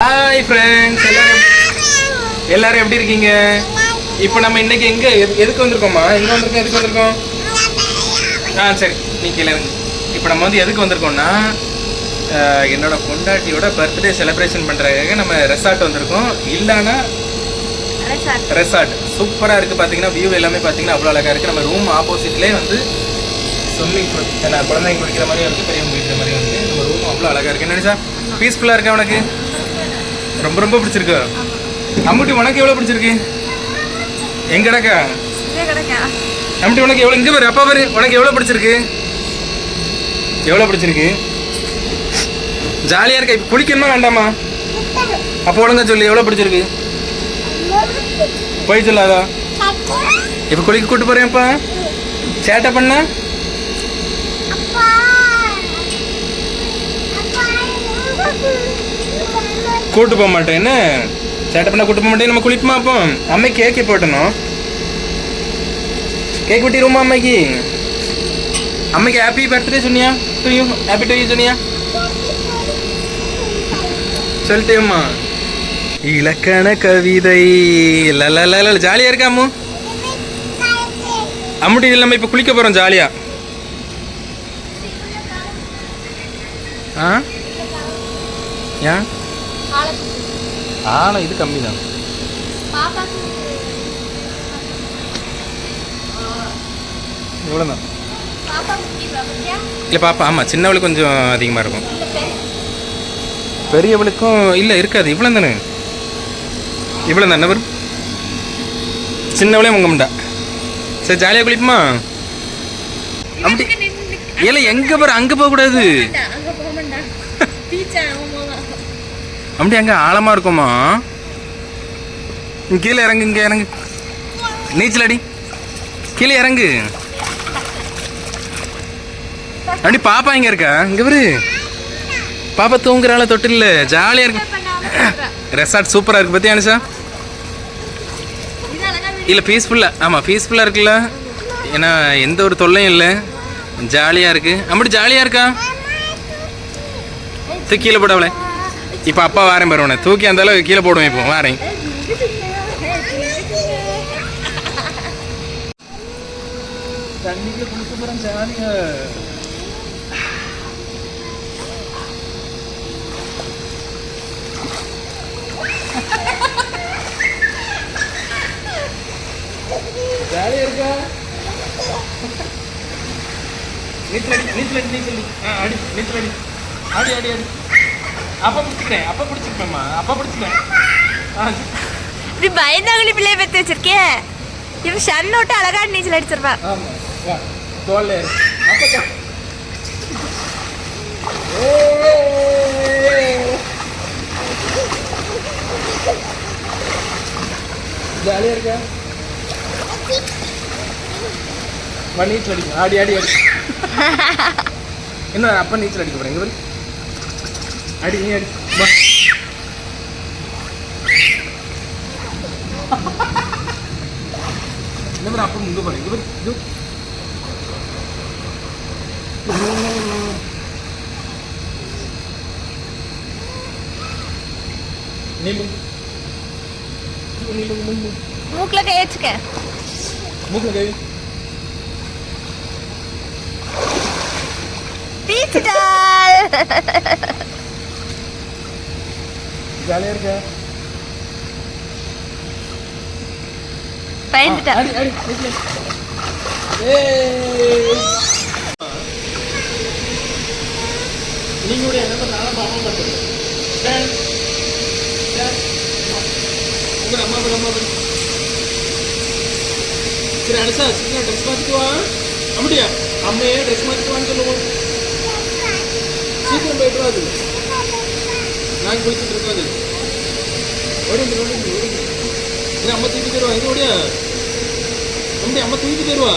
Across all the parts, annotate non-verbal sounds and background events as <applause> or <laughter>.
Hi friends எல்லாரும் எல்லாரும் எப்படி இருக்கீங்க? இப்போ நம்ம இன்னைக்கு எங்க எது- எதுக்கு வந்திருக்கோமா எங்க வந்திருக்கோம்? எதுக்கு வந்திருக்கோம்? ஆ சரி. நீ கீழே இப்போ நம்ம வந்து எதுக்கு வந்திருக்கோம்னா என்னோட பொண்டாட்டியோட பர்த்டே செலிப்ரேஷன் பண்ணுறதுக்காக நம்ம ரெசார்ட் வந்திருக்கோம். இல்லைன்னா ரெசார்ட் சூப்பராக இருக்குது பார்த்தீங்கன்னா வியூ எல்லாமே பார்த்தீங்கன்னா அவ்வளோ அழகாக இருக்குது நம்ம ரூம் ஆப்போசிட்லேயே வந்து ஸ்விம்மிங் பூல் ஏன்னா குழந்தைங்க குளிக்கிற மாதிரியும் இருக்குது பெரியவங்க குளிக்கிற மாதிரியும் இருக்குது நம்ம ரூம் அவ்வளோ அழகாக இருக்குது என்ன சார் பீஸ்ஃபுல்லாக இருக்கா உனக்கு? ரொம்ப ரொம்ப பிடிச்சிருக்கு. அம்முட்டி உனக்கு எவ்வளோ பிடிச்சிருக்கு? எங்கடாக்கா அம்முட்டி உனக்கு எவ்வளோ இங்கே பாரு அப்பா பாரு உனக்கு எவ்வளோ பிடிச்சிருக்கு? எவ்வளோ பிடிச்சிருக்கு? ஜாலியாக இருக்கா இப்போ குளிக்கணுமா வேண்டாமா? அப்போ ஒழுங்கா சொல்லு எவ்வளோ பிடிச்சிருக்கு? போய் சொல்லாதா இப்போ குளிக்க கூட்டு போறேன்ப்பா சேட்டை பண்ண? கூட்டு போக மாட்டேன்னு சேட்டை பண்ண கூட்டு போக மாட்டேன். நம்ம குளிப்போமா அப்போ? அம்மை கேக்கு போட்டணும் கேக் வெட்டிடுவோமா அம்மைக்கு? அம்மைக்கு ஹாப்பி பர்த்டே சொன்னியா? To you happy to you சொன்னியா? சொல்லிட்டேம்மா இலக்கண கவிதை. லல ஜாலியா இருக்கா அம்மு? அம்முட்டி இல்லாம இப்போ குளிக்க போறோம் ஜாலியா. ஆ? ஏன்? ஆழம் இது கம்மி தான் இவ்வளோதான் இல்லை பாப்பா ஆமாம் சின்னவளுக்கு கொஞ்சம் அதிகமாக இருக்கும். பெரியவளுக்கும் இல்லை இருக்காது இவ்வளோ தானே இவ்வளோ தானே வரும் சின்னவளே முங்க முண்டா சரி ஜாலியாக குளிப்புமா? அப்படி இல்லை எங்கே போகிற அங்கே போகக்கூடாது. <laughs> அப்படி அங்கே ஆழமாக இருக்குமா? கீழே இறங்கு இங்கே இறங்கு. நீச்சல் அடி. கீழே இறங்கு. அப்படி பாப்பா இங்கே இருக்கா? இங்கே வரு. பாப்பா தூங்குறாள இல்லை ஜாலியாக இருக்கு. ரெசார்ட் சூப்பராக இருக்குது பத்தியா அனுஷா? இல்லை பீஸ்ஃபுல்லாக ஆமாம் பீஸ்ஃபுல்லாக இருக்குல்ல. ஏன்னா எந்த ஒரு தொல்லையும் இல்லை. ஜாலியாக இருக்கு. அப்படி ஜாலியாக இருக்கா? தூக்கியில் கீழே போடவளே இப்போ அப்பா வாரேன் பாரு உன்னை. தூக்கி அந்த அளவுக்கு கீழே போடுவேன் இப்போ. வாரேன். தண்ணிக்குள்ள இருக்கா? நீச்சல் அடி நீச்சல் அடி நீச்சல் அடி ஆ அடி நீச்சல் அடி ஆடி ஆடி ஆடி. அப்பா பிடிச்சிக்கிறேன் அப்பா பிடிச்சிக்கிறேம்மா அப்பா பிடிச்சிக்கிறேன். இப்படி பயந்தாங்களி பிள்ளைய பெத்து வச்சிருக்கே. இவன் ஷன் விட்டு அழகா நீச்சல் அடிச்சிருப்பா. ஆமாம் வா தோல்ல ஏறு. அப்பா ஜாலியாக இருக்கா? நீச்சல் அடிக்கும் ஆடி ஆடி ஆடி. <laughs> என்ன அப்பா நீச்சல் அடிக்க போகிறேன் இங்கே அடி நீ அடி வா இந்த மாதிரி அப்பா இங்கே போகிறேன் இங்கே இது நீலு நீலு மூக்கு மூக்குல கை வச்சுக்க மூக்கு கை பீச்சுட்டால் ஜாலியாக இருக்கா? நீங்களுடைய அம்மா அம்மா சரி அனுஷா சீக்கிரம் ட்ரெஸ் மாற்றிட்டு வா. அப்படியா? அம்மையே ட்ரெஸ் மாற்றிட்டு வான்னு சொல்லுவோம். சீக்கிரம் போயிட்டு வா நான் குளிச்சுட்டு இருக்கோம் அது ஓடிந்து ஓடிந்து ஓடிந்து இல்லை அம்மா தூக்கி தருவா எங்கே ஓடியா? அப்படி அம்மா தூக்கி தருவா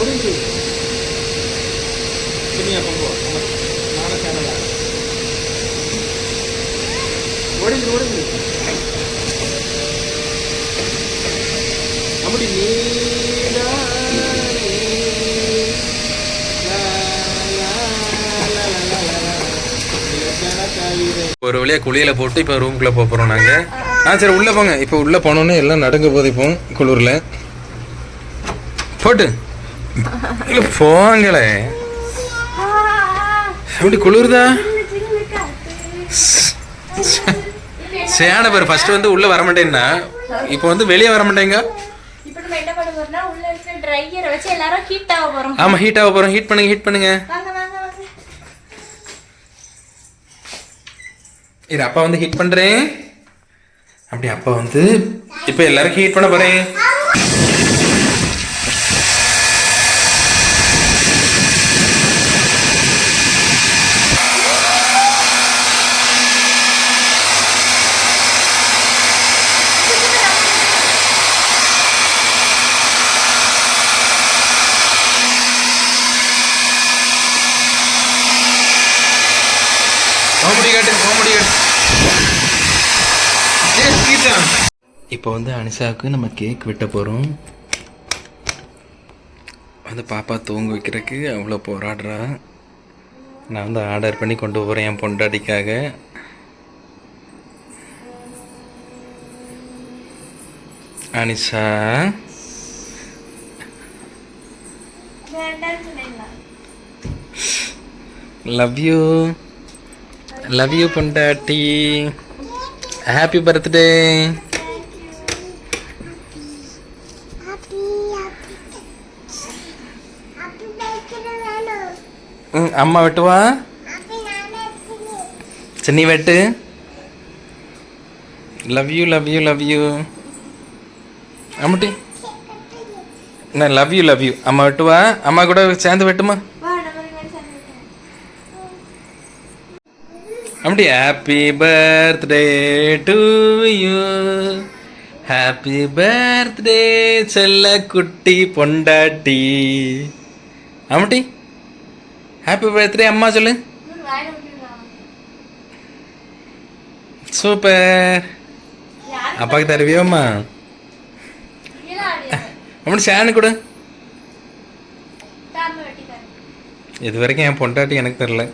ஓடிந்து சரியா பம்போ நானே சேனலா ஓடிந்து ஓடிந்து அப்படி நீ ஒரு வழியாக குளியல போட்டு இப்போ ரூம்குள்ளே போக போகிறோம் நாங்கள் ஆ சரி உள்ளே போங்க. இப்போ உள்ளே போனோன்னே எல்லாம் நடுங்க போது இப்போ குளிரில். போட்டு. இல்ல, போங்களே. எப்படி குளிருதா? சேன பேர் ஃபர்ஸ்ட் வந்து உள்ள வர மாட்டேன்னா. இப்போ வந்து வெளியே வர மாட்டேங்க. எல்லாரும் ஹீட் ஆக போறோம். ஹீட் பண்ணுங்க ஹீட் பண்ணுங்க. இரு அப்பா வந்து ஹீட் பண்ணுறேன் அப்படி அப்பா வந்து இப்போ எல்லாருக்கும் ஹீட் பண்ண போகிறேன் இப்போ வந்து அனிஷாவுக்கு நம்ம கேக் வெட்ட போகிறோம் வந்து பாப்பா தூங்க வைக்கிறதுக்கு அவ்வளோ போராடுறா. நான் வந்து ஆர்டர் பண்ணி கொண்டு போகிறேன் என் பொண்டாட்டிக்காக. Anisha. Love you love you பொண்டாட்டி. ஹாப்பி பர்த்டே அம்மா வெட்டுவா சின்னி வெட்டு. Love you love you love you அம்முட்டி. நான் லவ் யூ லவ் யூ அம்மா வெட்டுவா அம்மா கூட சேர்ந்து வெட்டுமா? வா அப்படி happy birthday to you happy birthday செல்ல குட்டி பொண்டாட்டி. ஆமாட்டி ஹாப்பி பர்த்டே அம்மா சொல்லு. சூப்பர் அப்பாவுக்கு தருவியோம்மா அம்மா? அப்படி சேனு கொடு. இது வரைக்கும் என் பொண்டாட்டி எனக்கு தெரில.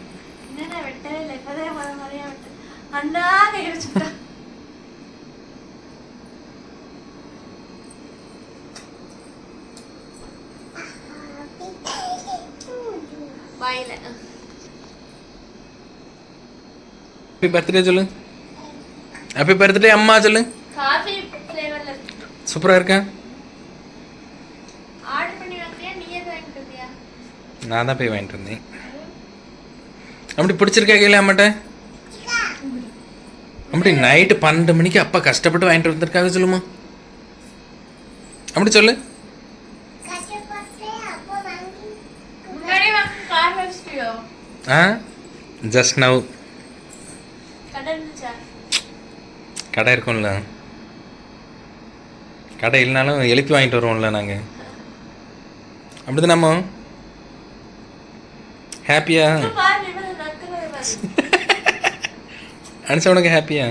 இல்லை, அண்ணா ஹாப்பி பர்த்டே சொல்லு. ஹாப்பி பர்த்டே அம்மா சொல்லு. சூப்பராக இருக்கா. நான் தான் போய் வாங்கிட்டு வந்தேன். அப்படி பிடிச்சிருக்கா கையில் அம்மாட்ட? அப்படி நைட்டு பன்னெண்டு மணிக்கு அப்பா கஷ்டப்பட்டு வாங்கிட்டு வந்திருக்காங்க சொல்லுமா. அப்படி சொல்லு. ஆ? ஜஸ்ட் நவ் கடை இருந்துச்சா கடை இருக்கும்ல. கடை இல்லைனாலும் எழுப்பி வாங்கிட்டு வருவோம்ல நாங்கள் அப்படி நம்ம. ஹாப்பியா அனுசா உனக்கு ஹாப்பியா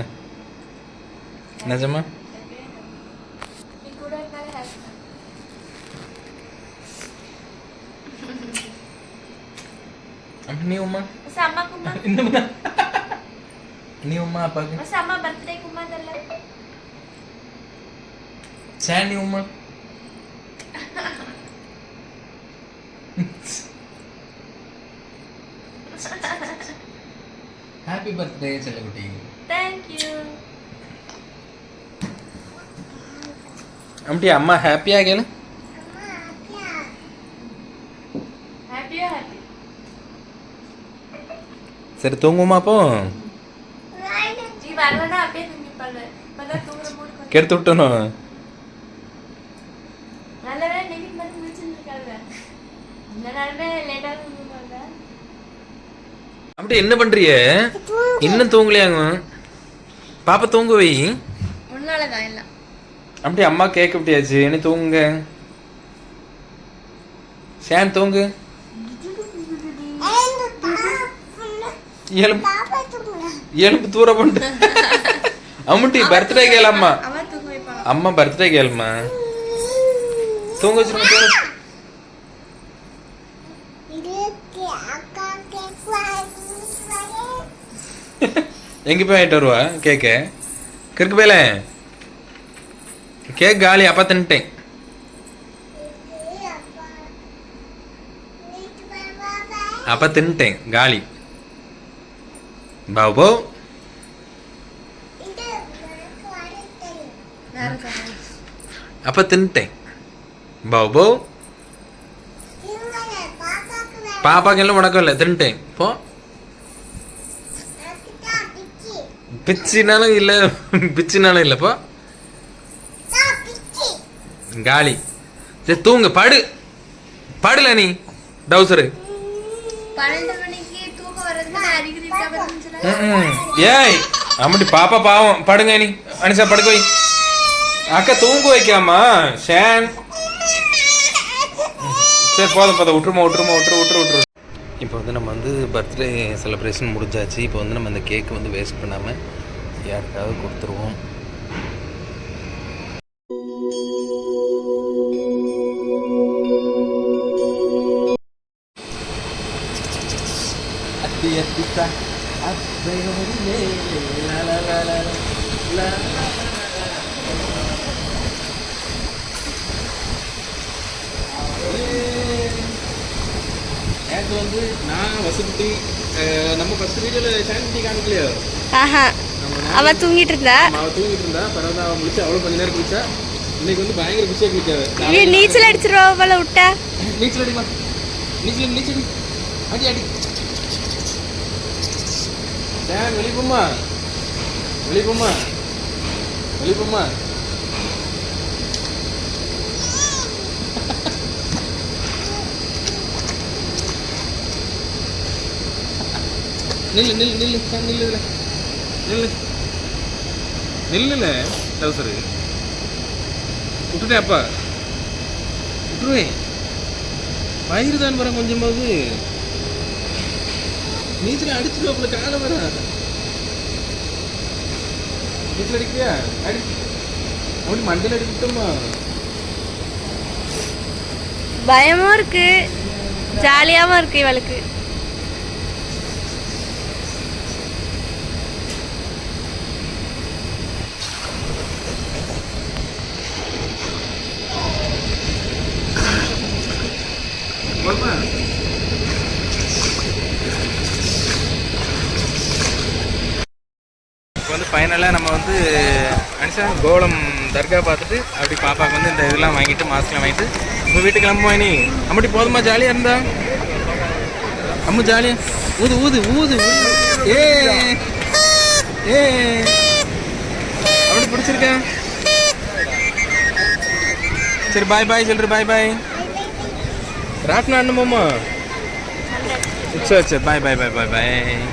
நிஜமா. அப்படி நீ உமா? மசா அம்மா கும்மா இன்னும் நீ உமா அப்பாக்கு மசா அம்மா பர்த்டே கும்மா தெரியல சேன் நீ உமா ஹாப்பி பர்த்டே செல்லக்குட்டி தேங்க்யூ அப்படி அம்மா ஹாப்பியா கேளு ஹாப்பியா ஹாப்பி சரி தூங்குமா அப்போ நீ வரலன்னா அப்படியே தூங்கிப்பாள் இப்பதான் தூங்குற மூடு கொஞ்சம் கெடுத்து விட்டணும் நல்ல வேலை நெகி மட்டும் முடிச்சுட்டு இருக்காங்க இந்த நேரமே லேட்டாக தூங்குவாங்க. அப்படி என்ன பண்றிய? இன்னும் தூங்கலையாங்க பாப்பா தூங்க வை. அப்படி அம்மா கேட்க விட்டியாச்சு. என்ன தூங்குங்க. சேன் தூங்கு. எலும்பு எலும்பு தூர பண்ணு அம்முட்டி பர்த்டே கேளு அம்மா பர்த்டே கேளுமா தூங்க தூங்க எங்கே போய் வாங்கிட்டு வருவா? கேக்கு. கிறுக்கு போயில. கேக் காலி அப்பா தின்ட்டேன் அப்பா தின்ட்டேன் காலி. பாபு அப்போ தின்ட்டேன் பாபு பாப்பாக்கு எல்லாம் உனக்கும் இல்லை தின்ட்டேன் போ பிச்சினாலும் இல்லை பிச்சினாலும் இல்லை போ காலி சரி தூங்கு படு படுல நீ டவுசரு ஏய் அம்மடி பாப்பா பாவம் படுங்க நீ அனிஷா படுக்க வை அக்கா தூங்க வைக்காமா ஷேன் சரி போதும் போதும் விட்டுருமா விட்டுருமா விட்டுரு விட்டுரு விட்டுரு இப்போ வந்து நம்ம வந்து பர்த்டே செலிப்ரேஷன் முடிஞ்சாச்சு இப்போ வந்து நம்ம இந்த கேக் வந்து வேஸ்ட் பண்ணாமல் யாருக்காவது கொடுத்துருவோம் அத்தி அத்தித்தா அத்தையோரிலே எனக்கு வந்து நான் வசதி நம்ம ஃபர்ஸ்ட் வீடியோவில் சாந்தி காமிக்கலையோ? ஆஹா. அவ தூங்கிட்டு இருந்தா அவள் தூங்கிட்டு இருந்தா பிறகு அவள் முடிச்சு அவளும் கொஞ்ச நேரம் குளிச்சா இன்னைக்கு வந்து பயங்கர குளிச்சாரு ஐயோ நீச்சல் அடிச்சிருவா போல விட்டா நீச்சல் அடிமா. நீச்சல் நீச்சல். அடி. அடி. டேன் வெளியே போம்மா வெளியே போம்மா வெளியே போம்மா நில்லு நில்லு நில்லு டேன் நில்லு நில்லுல டவுசரு. விட்டுட்டேன் அப்பா. விட்டுருவேன் வயிறு தான் வர கொஞ்சமாவது. நீச்சல் அடிச்சிருவாப்புல காண வர. நீச்சல் அடிக்கிறியா? அடி. அப்படி மண்டல அடிக்கட்டுமா பயமும் இருக்கு. ஜாலியாவும் இருக்கு இவளுக்கு. இப்போ வந்து ஃபைனலாக நம்ம வந்து மனுஷன் கோலம் தர்கா பார்த்துட்டு அப்படி பாப்பாவுக்கு வந்து இந்த இதெல்லாம் வாங்கிட்டு மாஸ்க்லாம் வாங்கிட்டு உங்கள் வீட்டுக்கு கிளம்புவா நீ அம்மட்டி போதுமா ஜாலியாக இருந்தா? அம்மு ஜாலியா ஊது ஊது ஊது ஊது. ஏ ஏ. அப்படி பிடிச்சிருக்கா? சரி பாய் பாய் சொல்ற பாய் பாய் ராட்னா அண்ணமாமா சரி சரி பாய் பாய் பாய் பாய் பாய்